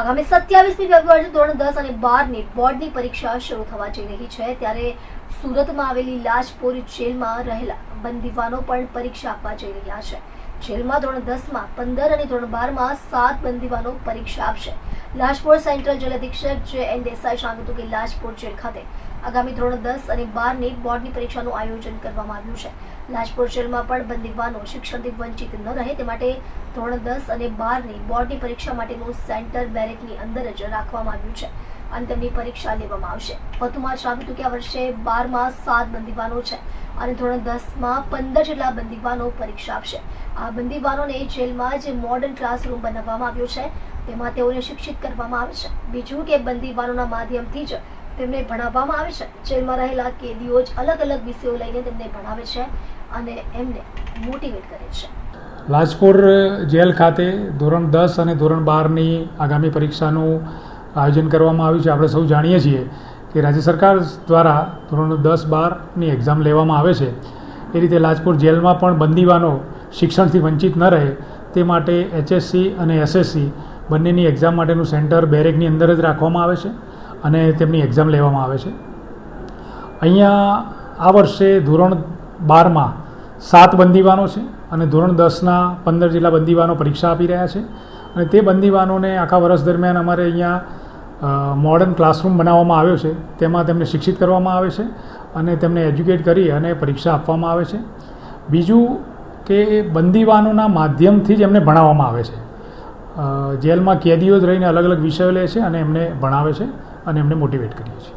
આગામી સત્યાવીસમી ફેબ્રુઆરી ધોરણ દસ અને બારની બોર્ડની પરીક્ષા શરૂ થવા જઈ રહી છે. ત્યારે સુરતમાં આવેલી લાજપોર જેલમાં રહેલા બંદીવાનો પણ પરીક્ષા આપવા જઈ રહ્યા છે. જેલમાં ધોરણ દસમાં, પંદર અને ધોરણ બારમાં સાત બંદીવાનો પરીક્ષા આપશે. લાજપોર સેન્ટ્રલ જેલ અધિક્ષક જે એન દેસાઈ જણાવ્યું હતું કે લાજપોર જેલ ખાતે આગામી ધોરણ દસ અને બારની બોર્ડની પરીક્ષાનું આયોજન કરવામાં આવ્યું છે. લાજપોર જેલમાં પણ બંદીવાનો શિક્ષણથી વંચિત ન રહે તે માટે ધોરણ દસ અને બારની બોર્ડની પરીક્ષા માટેનું સેન્ટર બેરેકની અંદર જ રાખવામાં આવ્યું છે. અને તેમની પરીક્ષા લેવામાં આવશે. વધુમાં જણાવ્યું હતું કે આ વર્ષે બારમાં સાત બંદીવાનો છે અને ધોરણ દસમાં પંદર જેટલા બંદીવાનો પરીક્ષા આપશે. આ બંદીવાનોને જેલમાં જે મોડર્ન ક્લાસરૂમ બનાવવામાં આવ્યો છે. તેમાં તેઓને શિક્ષિત કરવામાં આવે છે. બીજું કે બંદીવાનોના માધ્યમથી જ તેમને ભણાવવામાં આવે છે. જેલમાં રહેલા કેદીઓ જ અલગ અલગ વિષયો લઈને તેમને ભણાવે છે અને એમને મોટિવેટ કરે છે. લાજપુર જેલ ખાતે ધોરણ દસ અને ધોરણ બારની આગામી પરીક્ષાનું આયોજન કરવામાં આવ્યું છે. આપણે સૌ જાણીએ છીએ કે રાજ્ય સરકાર દ્વારા ધોરણ દસ બારની એક્ઝામ લેવામાં આવે છે. એ રીતે લાજપુર જેલમાં પણ બંદીવાનો શિક્ષણથી વંચિત ન રહે તે માટે એચએસસી અને એસએસસી બંનેની એક્ઝામ માટેનું સેન્ટર બેરેકની અંદર જ રાખવામાં આવે છે. અને તેમની એક્ઝામ લેવામાં આવે છે. અહીંયા આ વર્ષે ધોરણ બારમાં સાત બંદીવાનો છે અને ધોરણ દસના પંદર જેટલા બંદીવાનો પરીક્ષા આપી રહ્યા છે. અને તે બંદીવાનોને આખા વર્ષ દરમિયાન અમારે અહીંયા મોડર્ન ક્લાસરૂમ બનાવવામાં આવ્યો છે. તેમાં તેમને શિક્ષિત કરવામાં આવે છે અને તેમને એજ્યુકેટ કરી અને પરીક્ષા આપવામાં આવે છે. બીજું કે બંદીવાનોના માધ્યમથી જ એમને ભણાવવામાં આવે છે. જેલમાં કેદીઓ જ રહીને અલગ અલગ વિષયો લે છે અને એમને ભણાવે છે. અને એમને મોટિવેટ કરીએ છીએ.